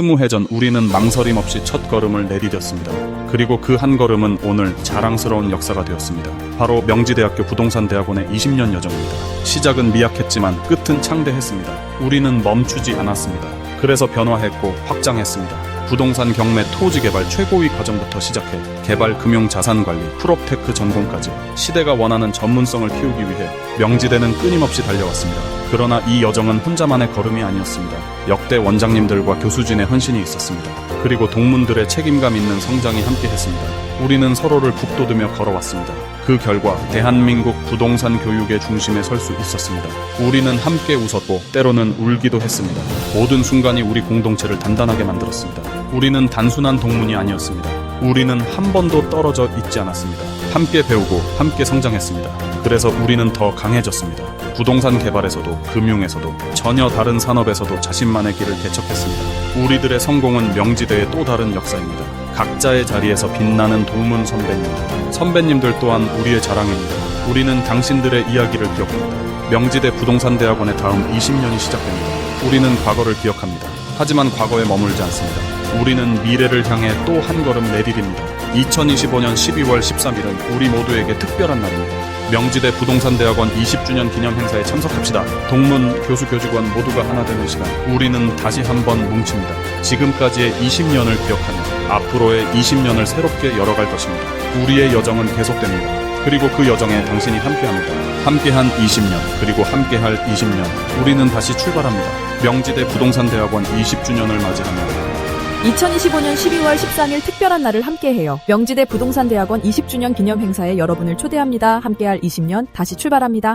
스무 해 전 우리는 망설임 없이 첫 걸음을 내디뎠습니다. 그리고 그 한 걸음은 오늘 자랑스러운 역사가 되었습니다. 바로 명지대학교 부동산대학원의 20년 여정입니다. 시작은 미약했지만 끝은 창대했습니다. 우리는 멈추지 않았습니다. 그래서 변화했고 확장했습니다. 부동산 경매 토지 개발 최고위 과정부터 시작해 개발 금융 자산 관리 프롭테크 전공까지 시대가 원하는 전문성을 키우기 위해 명지대는 끊임없이 달려왔습니다. 그러나 이 여정은 혼자만의 걸음이 아니었습니다. 역대 원장님들과 교수진의 헌신이 있었습니다. 그리고 동문들의 책임감 있는 성장이 함께했습니다. 우리는 서로를 북돋으며 걸어왔습니다. 그 결과 대한민국 부동산 교육의 중심에 설 수 있었습니다. 우리는 함께 웃었고 때로는 울기도 했습니다. 모든 순간이 우리 공동체를 단단하게 만들었습니다. 우리는 단순한 동문이 아니었습니다. 우리는 한 번도 떨어져 있지 않았습니다. 함께 배우고 함께 성장했습니다. 그래서 우리는 더 강해졌습니다. 부동산 개발에서도 금융에서도 전혀 다른 산업에서도 자신만의 길을 개척했습니다. 우리들의 성공은 명지대의 또 다른 역사입니다. 각자의 자리에서 빛나는 동문 선배님들, 선배님들 또한 우리의 자랑입니다. 우리는 당신들의 이야기를 기억합니다. 명지대 부동산대학원의 다음 20년이 시작됩니다. 우리는 과거를 기억합니다. 하지만 과거에 머물지 않습니다. 우리는 미래를 향해 또 한 걸음 내디딥니다. 2025년 12월 13일은 우리 모두에게 특별한 날입니다. 명지대 부동산대학원 20주년 기념 행사에 참석합시다. 동문, 교수, 교직원 모두가 하나 되는 시간. 우리는 다시 한번 뭉칩니다. 지금까지의 20년을 기억하며 앞으로의 20년을 새롭게 열어갈 것입니다. 우리의 여정은 계속됩니다. 그리고 그 여정에 당신이 함께합니다. 함께한 20년, 그리고 함께할 20년. 우리는 다시 출발합니다. 명지대 부동산대학원 20주년을 맞이하며 2025년 12월 13일 특별한 날을 함께해요. 명지대 부동산대학원 20주년 기념 행사에 여러분을 초대합니다. 함께할 20년 다시 출발합니다.